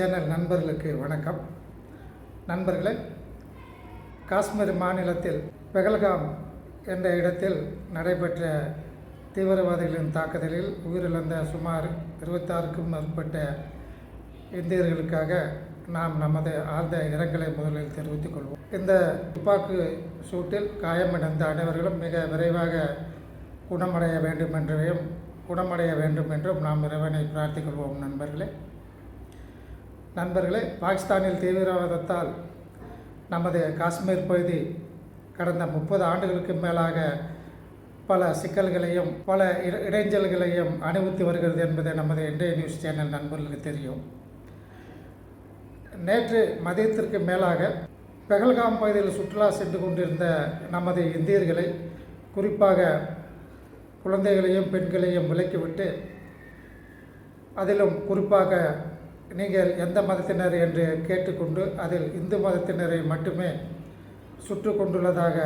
Channel நண்பர்களுக்கு வணக்கம். நண்பர்களே காஷ்மீர் மாநிலத்தில் பெகல்காம் என்ற இடத்தில் நடைபெற்ற தீவிரவாதிகளின் தாக்குதலில் உயிரிழந்த சுமார் இருபத்தாறுக்கும் மேற்பட்ட இந்தியர்களுக்காக நாம் நமது ஆழ்ந்த இரங்கலை முதலில் தெரிவித்துக் கொள்வோம். இந்த துப்பாக்கு சூட்டில் காயமடைந்த அனைவர்களும் மிக விரைவாக குணமடைய வேண்டும் என்றையும் குணமடைய வேண்டும் என்றும் நாம் இறைவனை பிரார்த்திக் கொள்வோம் நண்பர்களே. நண்பர்களே பாகிஸ்தானில் தீவிரவாதத்தால் நமது காஷ்மீர் பகுதி கடந்த முப்பது ஆண்டுகளுக்கு மேலாக பல சிக்கல்களையும் பல இடைஞ்சல்களையும் அனுபவித்து வருகிறது என்பதை நமது இன்றைய நியூஸ் சேனல் நண்பர்களுக்கு தெரியும். நேற்று மதியத்திற்கு மேலாக பெகல்காம் பகுதியில் சுற்றுலா சென்று கொண்டிருந்த நமது இந்தியர்களை குறிப்பாக குழந்தைகளையும் பெண்களையும் விலக்கிவிட்டு அதிலும் குறிப்பாக நீங்கள் எந்த மதத்தினர் என்று கேட்டுக்கொண்டு அதில் இந்து மதத்தினரை மட்டுமே சுற்று கொண்டுள்ளதாக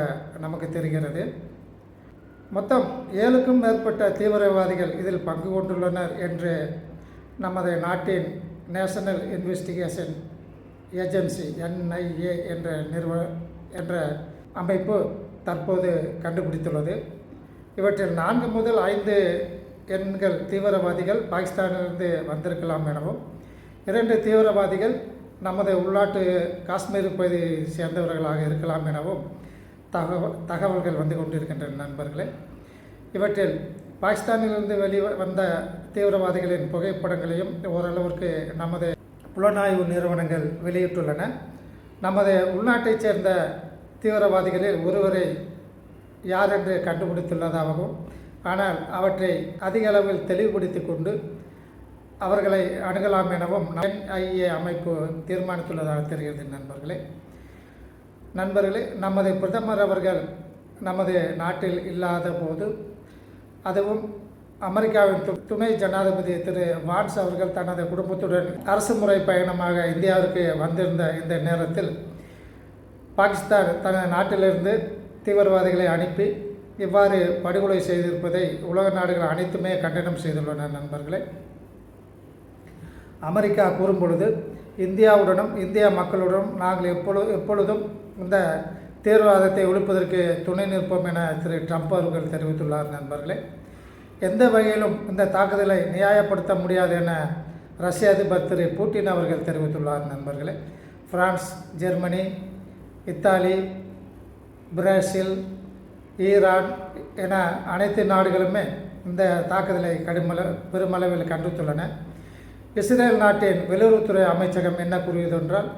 நமக்கு தெரிகிறது. மொத்தம் ஏழுக்கும் மேற்பட்ட தீவிரவாதிகள் இதில் பங்கு கொண்டுள்ளனர் என்று நமது நாட்டின் நேஷனல் இன்வெஸ்டிகேஷன் ஏஜென்சி என்ஐஏ என்ற நிறுவ என்ற அமைப்பு தற்போது கண்டுபிடித்துள்ளது. இவற்றில் நான்கு முதல் ஐந்து எண்கள் தீவிரவாதிகள் பாகிஸ்தானிலிருந்து வந்திருக்கலாம் எனவும் இரண்டு தீவிரவாதிகள் நமது உள்நாட்டு காஷ்மீர் பகுதியை சேர்ந்தவர்களாக இருக்கலாம் எனவும் தகவல் தகவல்கள் வந்து கொண்டிருக்கின்றன நண்பர்களே. இவற்றில் பாகிஸ்தானிலிருந்து வெளி வந்த தீவிரவாதிகளின் புகைப்படங்களையும் ஓரளவிற்கு நமது புலனாய்வு நிறுவனங்கள் வெளியிட்டுள்ளன. நமது உள்நாட்டைச் சேர்ந்த தீவிரவாதிகளில் ஒருவரை யார் என்று கண்டுபிடித்துள்ளதாகவும் ஆனால் அவற்றை அதிக அளவில் தெளிவுபடுத்தி கொண்டு அவர்களை அணுகலாம் எனவும் என்ஐஏ அமைப்பு தீர்மானித்துள்ளதாக தெரிகிறது நண்பர்களே. நண்பர்களே நமது பிரதமர் அவர்கள் நமது நாட்டில் இல்லாத போது அதுவும் அமெரிக்காவின் துணை ஜனாதிபதி திரு வான்ஸ் அவர்கள் தனது குடும்பத்துடன் அரசு முறை பயணமாக இந்தியாவிற்கு வந்திருந்த இந்த நேரத்தில் பாகிஸ்தான் தனது நாட்டிலிருந்து தீவிரவாதிகளை அனுப்பி இவ்வாறு படுகொலை செய்திருப்பதை உலக நாடுகள் அனைத்துமே கண்டனம் செய்துள்ளன நண்பர்களே. அமெரிக்கா கூறும் பொழுது இந்தியாவுடனும் இந்திய மக்களுடனும் நாங்கள் எப்பொழுது எப்பொழுதும் இந்த தீவிரவாதத்தை ஒழிப்பதற்கு துணை நிற்போம் என திரு ட்ரம்ப் அவர்கள் தெரிவித்துள்ளார் நண்பர்களே. எந்த வகையிலும் இந்த தாக்குதலை நியாயப்படுத்த முடியாது என ரஷ்ய அதிபர் திரு பூட்டின் அவர்கள் தெரிவித்துள்ளார் நண்பர்களே. France Germany Italy Brazil Iran என அனைத்து நாடுகளுமே இந்த தாக்குதலை கடுமள பெருமளவில் கண்டித்துள்ளன. இஸ்ரேல் நாட்டின் வெளியுறவுத்துறை அமைச்சகம் என்ன கூறியதென்றால்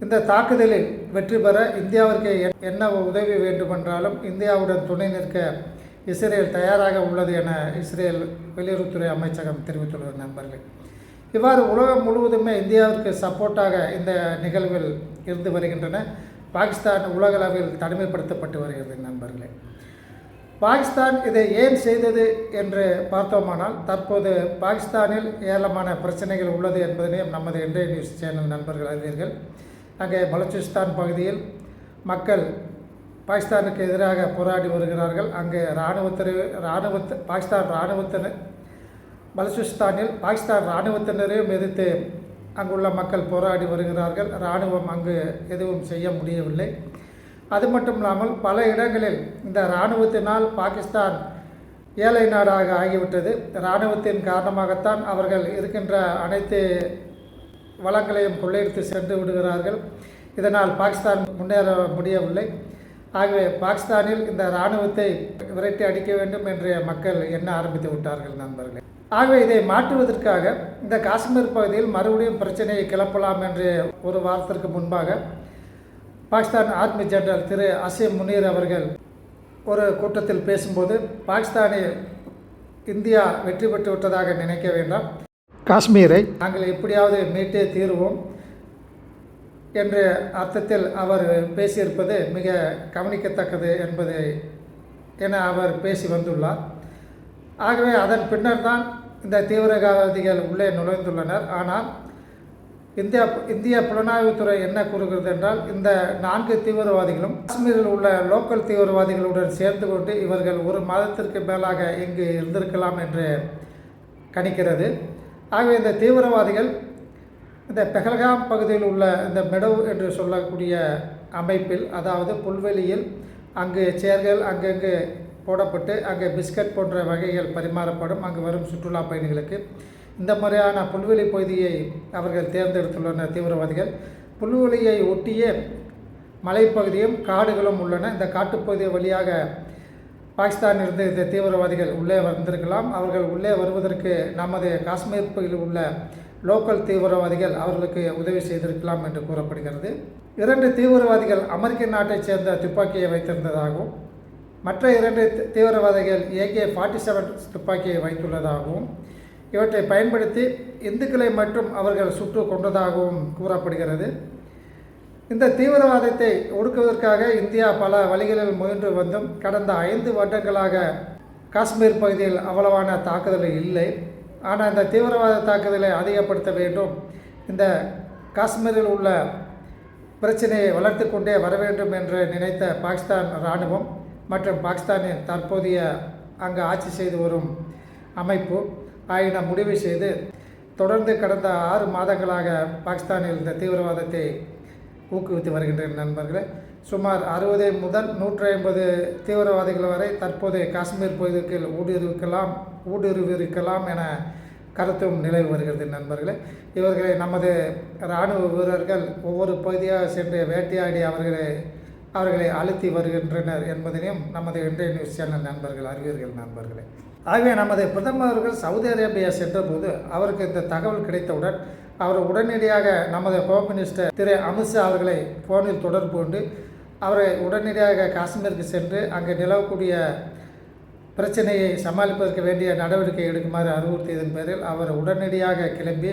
இந்த தாக்குதலில் வெற்றி பெற இந்தியாவிற்கு எ- என்ன உதவி வேண்டுமென்றாலும் இந்தியாவுடன் துணை நிற்க இஸ்ரேல் தயாராக உள்ளது என இஸ்ரேல் வெளியுறவுத்துறை அமைச்சகம் தெரிவித்துள்ளது நண்பர்கள். இவ்வாறு உலகம் முழுவதுமே இந்தியாவிற்கு சப்போர்ட்டாக இந்த நிகழ்வில் இருந்து வருகின்றன. பாகிஸ்தான் உலகளவில் தனிமைப்படுத்தப்பட்டு வருகிறது நண்பர்களே. பாகிஸ்தான் இதை ஏன் செய்தது என்று பார்த்தோமானால் தற்போது பாகிஸ்தானில் ஏராளமான பிரச்சனைகள் உள்ளது என்பதனையும் நமது இன்றைய நியூஸ் சேனல் நண்பர்கள் அறிவீர்கள். அங்கே பலூச்சிஸ்தான் பகுதியில் மக்கள் பாகிஸ்தானுக்கு எதிராக போராடி வருகிறார்கள். அங்கே இராணுவத்தினர் இராணுவ பாகிஸ்தான் இராணுவத்தினர் பலூச்சிஸ்தானில் பாகிஸ்தான் இராணுவத்தினரையும் எதிர்த்து அங்குள்ள மக்கள் போராடி வருகிறார்கள். இராணுவம் அங்கு எதுவும் செய்ய முடியவில்லை. அது மட்டும் இல்லாமல் பல இடங்களில் இந்த இராணுவத்தினால் பாகிஸ்தான் ஏழை நாடாக ஆகிவிட்டது. இராணுவத்தின் காரணமாகத்தான் அவர்கள் இருக்கின்ற அனைத்து வளங்களையும் கொள்ளையடித்து சென்று விடுகிறார்கள். இதனால் பாகிஸ்தான் முன்னேற முடியவில்லை. ஆகவே பாகிஸ்தானில் இந்த இராணுவத்தை விரட்டி அடிக்க வேண்டும் என்று மக்கள் எண்ண ஆரம்பித்து விட்டார்கள் நண்பர்களே. ஆகவே இதை மாற்றுவதற்காக இந்த காஷ்மீர் பகுதியில் மறுபடியும் பிரச்சனையை கிளப்பலாம் என்று ஒரு வாரத்திற்கு முன்பாக பாகிஸ்தான் ஆர்மி ஜெனரல் திரு அசீம் முனீர் அவர்கள் ஒரு கூட்டத்தில் பேசும்போது பாகிஸ்தானில் இந்தியா வெற்றி பெற்று விட்டதாக நினைக்க வேண்டாம். காஷ்மீரை நாங்கள் எப்படியாவது மீட்டே தீருவோம் என்ற அர்த்தத்தில் அவர் பேசியிருப்பது மிக கவனிக்கத்தக்கது என்பது என அவர் பேசி வந்துள்ளார். ஆகவே அதன் பின்னர் தான் இந்த தீவிரவாதிகள் உள்ளே நுழைந்துள்ளனர். ஆனால் இந்தியா இந்திய புலனாய்வுத்துறை என்ன கூறுகிறது என்றால் இந்த நான்கு தீவிரவாதிகளும் காஷ்மீரில் உள்ள லோக்கல் தீவிரவாதிகளுடன் சேர்ந்து கொண்டு இவர்கள் ஒரு மாதத்திற்கு மேலாக இங்கு இருந்திருக்கலாம் என்று கணிக்கிறது. ஆகவே இந்த தீவிரவாதிகள் இந்த பெஹல்காம் பகுதியில் உள்ள இந்த மெடவு என்று சொல்லக்கூடிய அமைப்பில் அதாவது புல்வெளியில் அங்கு சேர்கள் அங்கங்கு போடப்பட்டு அங்கே பிஸ்கட் போன்ற வகைகள் பரிமாறப்படும். அங்கு வரும் சுற்றுலா பயணிகளுக்கு இந்த முறையான புல்வெளி பகுதியை அவர்கள் தேர்ந்தெடுத்துள்ளனர் தீவிரவாதிகள். புல்வெளியை ஒட்டிய மலைப்பகுதியும் காடுகளும் உள்ளன. இந்த காட்டுப்பகுதி வழியாக பாகிஸ்தானிலிருந்து இந்த தீவிரவாதிகள் உள்ளே வந்திருக்கலாம். அவர்கள் உள்ளே வருவதற்கு நமது காஷ்மீர் பகுதியில் உள்ள லோக்கல் தீவிரவாதிகள் அவர்களுக்கு உதவி செய்திருக்கலாம் என்று கூறப்படுகிறது. இரண்டு தீவிரவாதிகள் அமெரிக்க நாட்டைச் சேர்ந்த துப்பாக்கியை வைத்திருந்ததாகவும் மற்ற இரண்டு தீவிரவாதிகள் ஏகே ஃபார்ட்டி செவன் துப்பாக்கியை வைத்துள்ளதாகவும் இவற்றை பயன்படுத்தி இந்துக்களை மட்டும் அவர்கள் சுட்டு கொண்டதாகவும் கூறப்படுகிறது. இந்த தீவிரவாதத்தை ஒடுக்குவதற்காக இந்தியா பல வழிகளில் முயன்று வந்தும் கடந்த ஐந்து வருடங்களாக காஷ்மீர் பகுதியில் அவ்வளவான தாக்குதல் இல்லை. ஆனால் இந்த தீவிரவாத தாக்குதலை அதிகப்படுத்த வேண்டும். இந்த காஷ்மீரில் உள்ள பிரச்சனையை வளர்த்து கொண்டே வர வேண்டும் என்று நினைத்த பாகிஸ்தான் இராணுவம் மற்றும் பாகிஸ்தானின் தற்போதைய அங்கு ஆட்சி செய்து வரும் அமைப்பு ஆயினம் முடிவு செய்து தொடர்ந்து கடந்த ஆறு மாதங்களாக பாகிஸ்தானில் இந்த தீவிரவாதத்தை ஊக்குவித்து வருகின்றன நண்பர்களே. சுமார் அறுபது முதல் நூற்றி ஐம்பது தீவிரவாதிகள் வரை தற்போது காஷ்மீர் பகுதிக்கு ஊடுருவிக்கலாம் ஊடுருவிருக்கலாம் என கருத்தும் நிலவி வருகிறது நண்பர்களே. இவர்களை நமது இராணுவ வீரர்கள் ஒவ்வொரு பகுதியாக சென்று வேட்டையாடி அவர்களை அவர்களை அழுத்தி வருகின்றனர் என்பதனையும் நமது இன்றைய நியூஸ் சேனல் நண்பர்கள் அறிவீர்கள் நண்பர்களே. ஆகவே நமது பிரதமர் அவர்கள் சவுதி அரேபியா சென்றபோது அவருக்கு இந்த தகவல் கிடைத்தவுடன் அவர் உடனடியாக நமது ஹோம் மினிஸ்டர் திரு அமித்ஷா அவர்களை ஃபோனில் தொடர்பு கொண்டு அவரை உடனடியாக காஷ்மீருக்கு சென்று அங்கே நிலவக்கூடிய பிரச்சனையை சமாளிப்பதற்கு வேண்டிய நடவடிக்கை எடுக்குமாறு அறிவுறுத்தியதன் பேரில் அவர் உடனடியாக கிளம்பி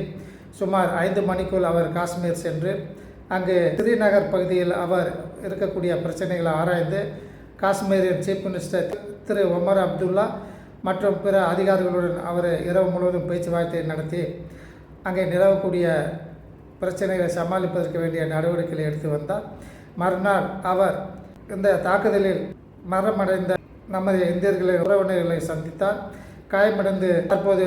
சுமார் ஐந்து மணிக்குள் அவர் காஷ்மீர் சென்று அங்கு ஸ்ரீநகர் பகுதியில் அவர் இருக்கக்கூடிய பிரச்சனைகளை ஆராய்ந்து காஷ்மீரின் சீஃப் மினிஸ்டர் திரு ஒமர் அப்துல்லா மற்றும் பிற அதிகாரிகளுடன் அவர் இரவு முழுவதும் பேச்சுவார்த்தை நடத்தி அங்கே நிலவக்கூடிய பிரச்சனைகளை சமாளிப்பதற்கு வேண்டிய நடவடிக்கைகளை எடுத்து வந்தார். மறுநாள் அவர் இந்த தாக்குதலில் மரணமடைந்த நமது இந்தியர்களின் உறவினர்களை சந்தித்தார். காயமடைந்து தற்போது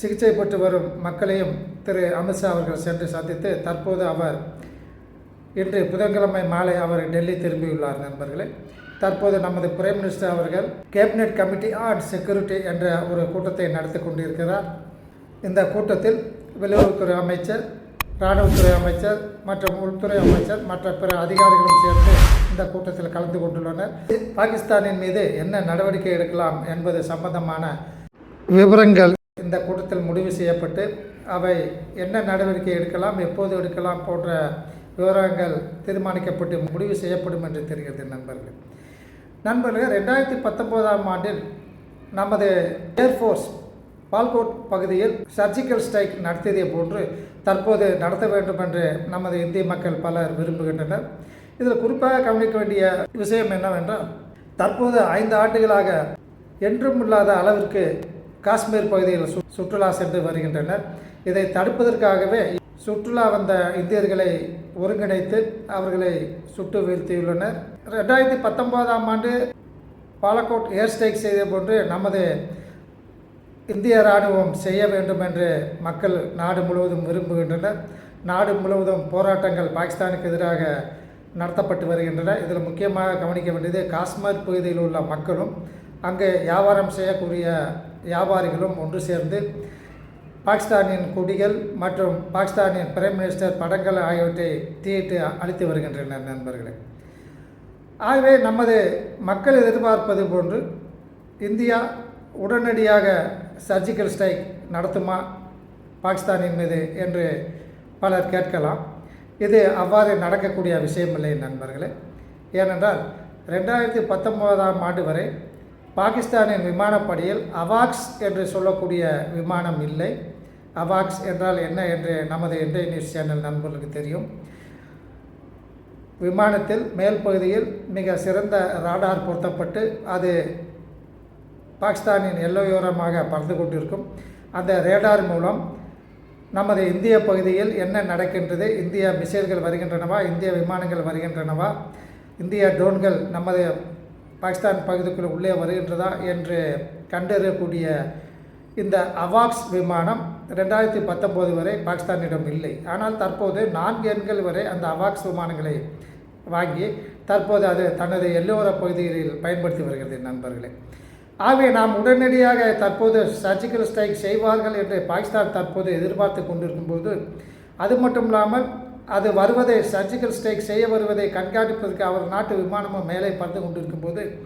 சிகிச்சை பெற்று வரும் மக்களையும் திரு. அமித்ஷா அவர்கள் சென்று சந்தித்து தற்போது அவர் இன்று புதன்கிழமை மாலை அவர் டெல்லி திரும்பியுள்ளார் நண்பர்களே. தற்போது நமது பிரைம் மினிஸ்டர் அவர்கள் கேபினெட் கமிட்டி ஆன் செக்யூரிட்டி என்ற ஒரு கூட்டத்தை நடத்தி கொண்டிருக்கிறார். இந்த கூட்டத்தில் வெளியுறவுத்துறை அமைச்சர் இராணுவத்துறை அமைச்சர் மற்றும் உள்துறை அமைச்சர் மற்ற பிற அதிகாரிகளும் சேர்ந்து இந்த கூட்டத்தில் கலந்து கொண்டுள்ளனர். பாகிஸ்தானின் மீது என்ன நடவடிக்கை எடுக்கலாம் என்பது சம்பந்தமான விவரங்கள் இந்த கூட்டத்தில் முடிவு செய்யப்பட்டு அவை என்ன நடவடிக்கை எடுக்கலாம் எப்போது எடுக்கலாம் போன்ற விவரங்கள் தீர்மானிக்கப்பட்டு முடிவு செய்யப்படும் என்று தெரிகிறது நண்பர்கள். நண்பர்களே ரெண்டாயிரத்தி பத்தொம்போதாம் ஆண்டில் நமது ஏர்ஃபோர்ஸ் பால்கோட் பகுதியில் சர்ஜிக்கல் ஸ்ட்ரைக் நடத்தியதை போன்று தற்போது நடத்த வேண்டும் என்று நமது இந்திய மக்கள் பலர் விரும்புகின்றனர். இதில் குறிப்பாக கவனிக்க வேண்டிய விஷயம் என்னவென்றால் தற்போது ஐந்து ஆண்டுகளாக என்றும் இல்லாத அளவிற்கு காஷ்மீர் பகுதியில் சு சுற்றுலா சென்று வருகின்றனர். இதை தடுப்பதற்காகவே சுற்றுலா வந்த இந்தியர்களை ஒருங்கிணைத்து அவர்களை சுட்டு வீழ்த்தியுள்ளனர். ரெண்டாயிரத்தி பத்தொன்பதாம் ஆண்டு பாலக்கோட் ஏர் ஸ்ட்ரைக் செய்த போன்று நமது இந்திய இராணுவம் செய்ய வேண்டும் என்று மக்கள் நாடு முழுவதும் விரும்புகின்றனர். நாடு முழுவதும் போராட்டங்கள் பாகிஸ்தானுக்கு எதிராக நடத்தப்பட்டு வருகின்றன. இதில் முக்கியமாக கவனிக்க வேண்டியது காஷ்மீர் பகுதியில் உள்ள மக்களும் அங்கே வியாபாரம் செய்யக்கூடிய வியாபாரிகளும் ஒன்று சேர்ந்து பாகிஸ்தானின் குடிகள் மற்றும் பாகிஸ்தானின் பிரைம் மினிஸ்டர் படங்கள் ஆகியவற்றை தீயிட்டு அளித்து வருகின்றனர் நண்பர்களே. ஆகவே நமது மக்கள் எதிர்பார்ப்பது போன்று இந்தியா உடனடியாக சர்ஜிக்கல் ஸ்ட்ரைக் நடத்துமா பாகிஸ்தானின் மீது என்று பலர் கேட்கலாம். இது அவ்வாறு நடக்கக்கூடிய விஷயமில்லை நண்பர்களே. ஏனென்றால் ரெண்டாயிரத்தி பத்தொம்போதாம் ஆண்டு வரை பாகிஸ்தானின் விமானப்படையில் அவாக்ஸ் என்று சொல்லக்கூடிய விமானம் இல்லை. அவாக்ஸ் என்றால் என்ன என்று நமது இந்திய நியூஸ் சேனல் நண்பர்களுக்கு தெரியும். விமானத்தில் மேல் பகுதியில் மிக சிறந்த ராடார் பொருத்தப்பட்டு அது பாகிஸ்தானின் எல்லையோரமாக பறந்து கொண்டிருக்கும். அந்த ரேடார் மூலம் நமது இந்திய பகுதியில் என்ன நடக்கின்றது இந்திய மிசைல்கள் வருகின்றனவா இந்திய விமானங்கள் வருகின்றனவா இந்திய ட்ரோன்கள் நமது பாகிஸ்தான் பகுதிக்குள் உள்ளே வருகின்றதா என்று கண்டறியக்கூடிய இந்த அவாக்ஸ் விமானம் ரெண்டாயிரத்தி பத்தொம்போது வரை பாகிஸ்தானிடம் இல்லை. ஆனால் தற்போது நான்கு எண்கள் வரை அந்த அவாக்ஸ் விமானங்களை வாங்கி தற்போது அது தனது எல்லோர பகுதிகளில் பயன்படுத்தி வருகிறது நண்பர்களே. ஆகவே நாம் உடனடியாக தற்போது சர்ஜிக்கல் ஸ்ட்ரைக் செய்வார்கள் என்று பாகிஸ்தான் தற்போது எதிர்பார்த்து கொண்டிருக்கும்போது அது மட்டும் இல்லாமல் அது வருவதை சர்ஜிக்கல் ஸ்ட்ரைக் செய்ய வருவதை கண்காணிப்பதற்கு அவர் நாட்டு விமானமும் மேலே பறந்து கொண்டிருக்கும்போது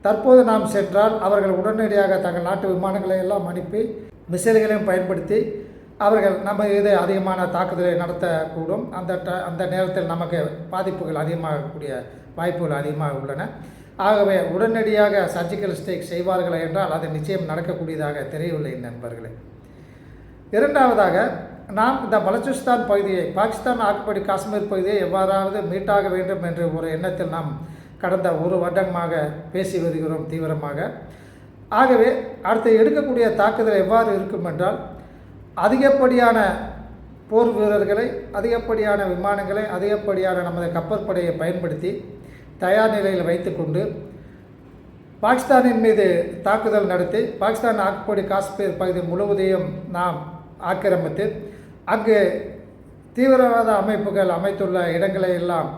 தற்போது நாம் சென்றால் அவர்கள் உடனடியாக தங்கள் நாட்டு விமானங்களை எல்லாம் அனுப்பி மிசைல்களையும் பயன்படுத்தி அவர்கள் நம்ம இது அதிகமான தாக்குதலை நடத்தக்கூடும். அந்த ட- அந்த நேரத்தில் நமக்கு பாதிப்புகள் அதிகமாகக்கூடிய வாய்ப்புகள் அதிகமாக உள்ளன. ஆகவே உடனடியாக சர்ஜிக்கல் ஸ்ட்ரைக் செய்வார்கள் என்றால் அது நிச்சயம் நடக்கக்கூடியதாக தெரியவில்லை நண்பர்களே. இரண்டாவதாக நாம் இந்த பலூச்சிஸ்தான் பகுதியை பாகிஸ்தான் ஆக்குப்படி காஷ்மீர் பகுதியை எவ்வாறாவது மீட்டாக வேண்டும் என்ற ஒரு எண்ணத்தில் நாம் கடந்த ஒரு வருடமாக பேசி வருகிறோம் தீவிரமாக. ஆகவே அடுத்து எடுக்கக்கூடிய தாக்குதல் எவ்வாறு இருக்கும் என்றால் அதிகப்படியான போர் வீரர்களை அதிகப்படியான விமானங்களை அதிகப்படியான நமது கப்பற்படையை பயன்படுத்தி தயார் நிலையில் வைத்துக்கொண்டு பாகிஸ்தானின் மீது தாக்குதல் நடத்தி பாகிஸ்தான் ஆக்குப்படி காஷ்மீர் பகுதி முழுவதையும் நாம் ஆக்கிரமித்து அங்கு தீவிரவாத அமைப்புகள் அமைத்துள்ள இடங்களை எல்லாம்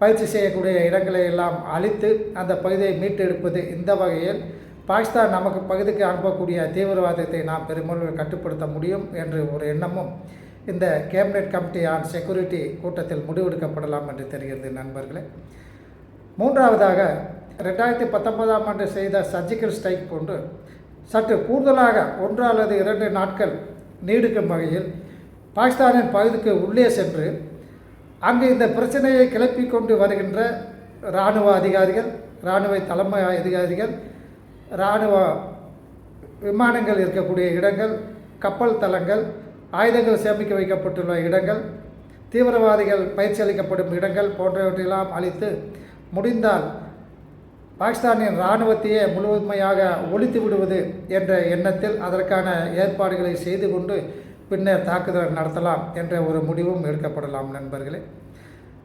பயிற்சி செய்யக்கூடிய இடங்களை எல்லாம் அழித்து அந்த பகுதியை மீட்டெடுப்பது இந்த வகையில் பாகிஸ்தான் நமக்கு பகுதிக்கு அனுப்பக்கூடிய தீவிரவாதத்தை நாம் பெருமளவில் கட்டுப்படுத்த முடியும் என்ற ஒரு எண்ணமும் இந்த கேபினெட் கமிட்டி ஆன் செக்யூரிட்டி கூட்டத்தில் முடிவெடுக்கப்படலாம் என்று தெரிகிறது நண்பர்களே. மூன்றாவதாக ரெண்டாயிரத்தி பத்தொன்பதாம் ஆண்டு செய்த சர்ஜிக்கல் ஸ்ட்ரைக் போன்று சற்று கூடுதலாக ஒன்று அல்லது இரண்டு நாட்கள் நீடிக்கும் வகையில் பாகிஸ்தானின் பகுதிக்கு உள்ளே சென்று அங்கு இந்த பிரச்சனையை கிளப்பி கொண்டு வருகின்ற இராணுவ அதிகாரிகள் இராணுவ தலைமை அதிகாரிகள் இராணுவ விமானங்கள் இருக்கக்கூடிய இடங்கள் கப்பல் தளங்கள் ஆயுதங்கள் சேமிக்க வைக்கப்பட்டுள்ள இடங்கள் தீவிரவாதிகள் பயிற்சி அளிக்கப்படும் இடங்கள் போன்றவற்றையெல்லாம் அழித்து முடிந்தால் பாகிஸ்தானின் இராணுவத்தையே முழுவதுமையாக ஒழித்து விடுவது என்ற எண்ணத்தில் அதற்கான ஏற்பாடுகளை செய்து கொண்டு பின்னர் தாக்குதல் நடத்தலாம் என்ற ஒரு முடிவும் எடுக்கப்படலாம் நண்பர்களே.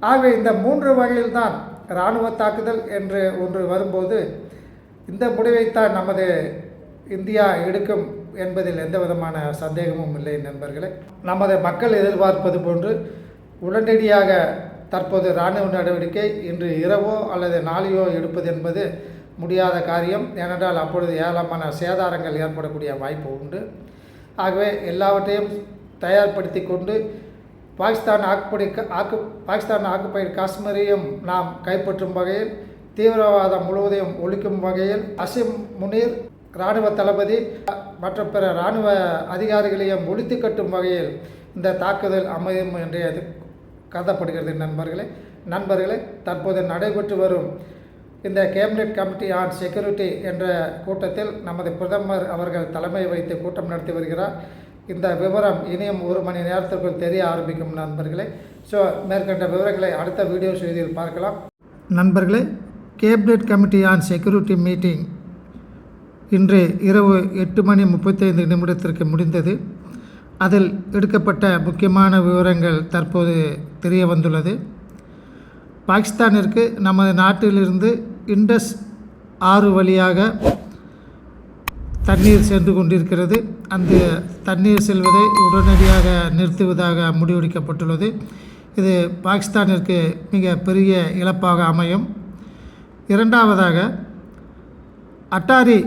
ஆகவே இந்த மூன்று வகையில்தான் இராணுவ தாக்குதல் என்று ஒன்று வரும்போது இந்த முடிவைத்தான் நமது இந்தியா எடுக்கும் என்பதில் எந்த விதமான சந்தேகமும் இல்லை நண்பர்களே. நமது மக்கள் எதிர்பார்ப்பது போன்று உடனடியாக தற்போது இராணுவ நடவடிக்கை இன்று இரவோ அல்லது நாளையோ எடுப்பது என்பது முடியாத காரியம். ஏனென்றால் அப்பொழுது ஏராளமான சேதாரங்கள் ஏற்படக்கூடிய வாய்ப்பு உண்டு. ஆகவே எல்லாவற்றையும் தயார்படுத்தி கொண்டு பாகிஸ்தான் ஆக்குப்படி ஆக்கு பாகிஸ்தான் ஆக்குப்பை காஷ்மீரையும் நாம் கைப்பற்றும் வகையில் தீவிரவாதம் முழுவதையும் ஒழிக்கும் வகையில் அசிம் முனீர் இராணுவ தளபதி மற்ற பிற இராணுவ அதிகாரிகளையும் ஒழித்து கட்டும் வகையில் இந்த தாக்குதல் அமையும் என்று கருதப்படுகிறது நண்பர்களே. நண்பர்களே தற்போது நடைபெற்று வரும் இந்த கேபினெட் கமிட்டி ஆன் செக்யூரிட்டி என்ற கூட்டத்தில் நமது பிரதமர் அவர்கள் தலைமை வைத்து கூட்டம் நடத்தி வருகிறார். இந்த விவரம் இனியும் ஒரு மணி நேரத்திற்குள் தெரிய ஆரம்பிக்கும் நண்பர்களே. ஸோ மேற்கண்ட விவரங்களை அடுத்த வீடியோ செய்தியில் பார்க்கலாம். நண்பர்களே cabinet committee on security meeting இன்று இரவு எட்டு மணி முப்பத்தைந்து நிமிடத்திற்கு முடிந்தது. அதில் எடுக்கப்பட்ட முக்கியமான விவரங்கள் தற்போது தெரிய வந்துள்ளது பாகிஸ்தானிற்கு நமது நாட்டிலிருந்து இண்டஸ் ஆறு வழியாக தண்ணீர் சென்று கொண்டிருக்கிறது. அந்த தண்ணீர் செல்வதை உடனடியாக நிறுத்துவதாக முடிவெடுக்கப்பட்டுள்ளது. இது பாகிஸ்தானிற்கு மிக பெரிய இழப்பாக அமையும். இரண்டாவதாக அட்டாரி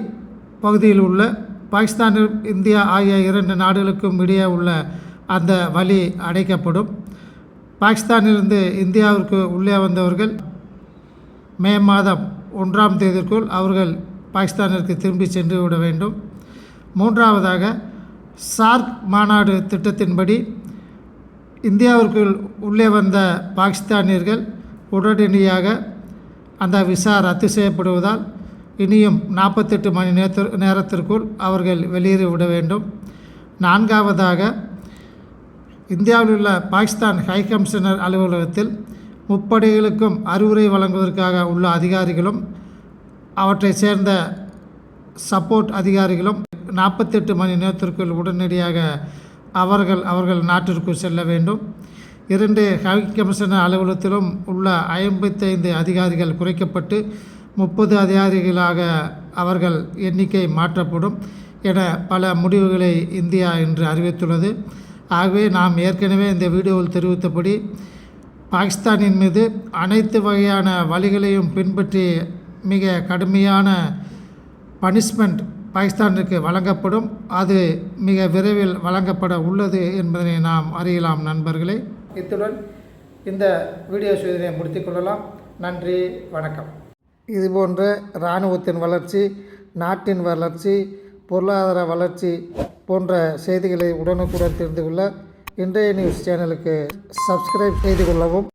பகுதியில் உள்ள பாகிஸ்தான் இந்தியா ஆகிய இரண்டு நாடுகளுக்கும் இடையே உள்ள அந்த வழி அடைக்கப்படும். பாகிஸ்தானிலிருந்து இந்தியாவிற்கு உள்ளே வந்தவர்கள் மே மாதம் ஒன்றாம் தேதிக்குள் அவர்கள் பாகிஸ்தானிற்கு திரும்பி சென்று விட வேண்டும். மூன்றாவதாக சார்க் மாநாடு திட்டத்தின்படி இந்தியாவிற்குள் உள்ளே வந்த பாகிஸ்தானியர்கள் உடனடியாக அந்த விசா ரத்து செய்யப்படுவதால் இனியும் நாற்பத்தெட்டு மணி நேரத்திற் நேரத்திற்குள் அவர்கள் வெளியேறி விட வேண்டும். நான்காவதாக இந்தியாவில் உள்ள பாகிஸ்தான் ஹை கமிஷனர் அலுவலகத்தில் முப்படைகளுக்கும் அறிவுரை வழங்குவதற்காக உள்ள அதிகாரிகளும் அவற்றை சேர்ந்த சப்போர்ட் அதிகாரிகளும் நாற்பத்தெட்டு மணி நேரத்திற்குள் உடனடியாக அவர்கள் அவர்கள் நாட்டிற்குள் செல்ல வேண்டும். இரண்டு ஹை கமிஷனர் அலுவலகத்திலும் உள்ள ஐம்பத்தைந்து அதிகாரிகள் குறைக்கப்பட்டு முப்பது அதிகாரிகளாக அவர்கள் எண்ணிக்கை மாற்றப்படும் என பல முடிவுகளை இந்தியா இன்று அறிவித்துள்ளது. ஆகவே நாம் ஏற்கனவே இந்த வீடியோவில் தெரிவித்தபடி பாகிஸ்தானின் மீது அனைத்து வகையான வழிகளையும் பின்பற்றி மிக கடுமையான பனிஷ்மெண்ட் பாகிஸ்தானுக்கு வழங்கப்படும். அது மிக விரைவில் வழங்கப்பட உள்ளது என்பதனை நாம் அறியலாம் நண்பர்களே. இத்துடன் இந்த வீடியோ செய்தியை முடித்துக்கொள்ளலாம் நன்றி வணக்கம். இது போன்ற இராணுவத்தின் வளர்ச்சி நாட்டின் வளர்ச்சி பொருளாதார வளர்ச்சி போன்ற செய்திகளை உடனுக்குடன் தெரிந்து கொள்ள இன்றைய நியூஸ் சேனலுக்கு சப்ஸ்கிரைப் செய்து கொள்ளவும்.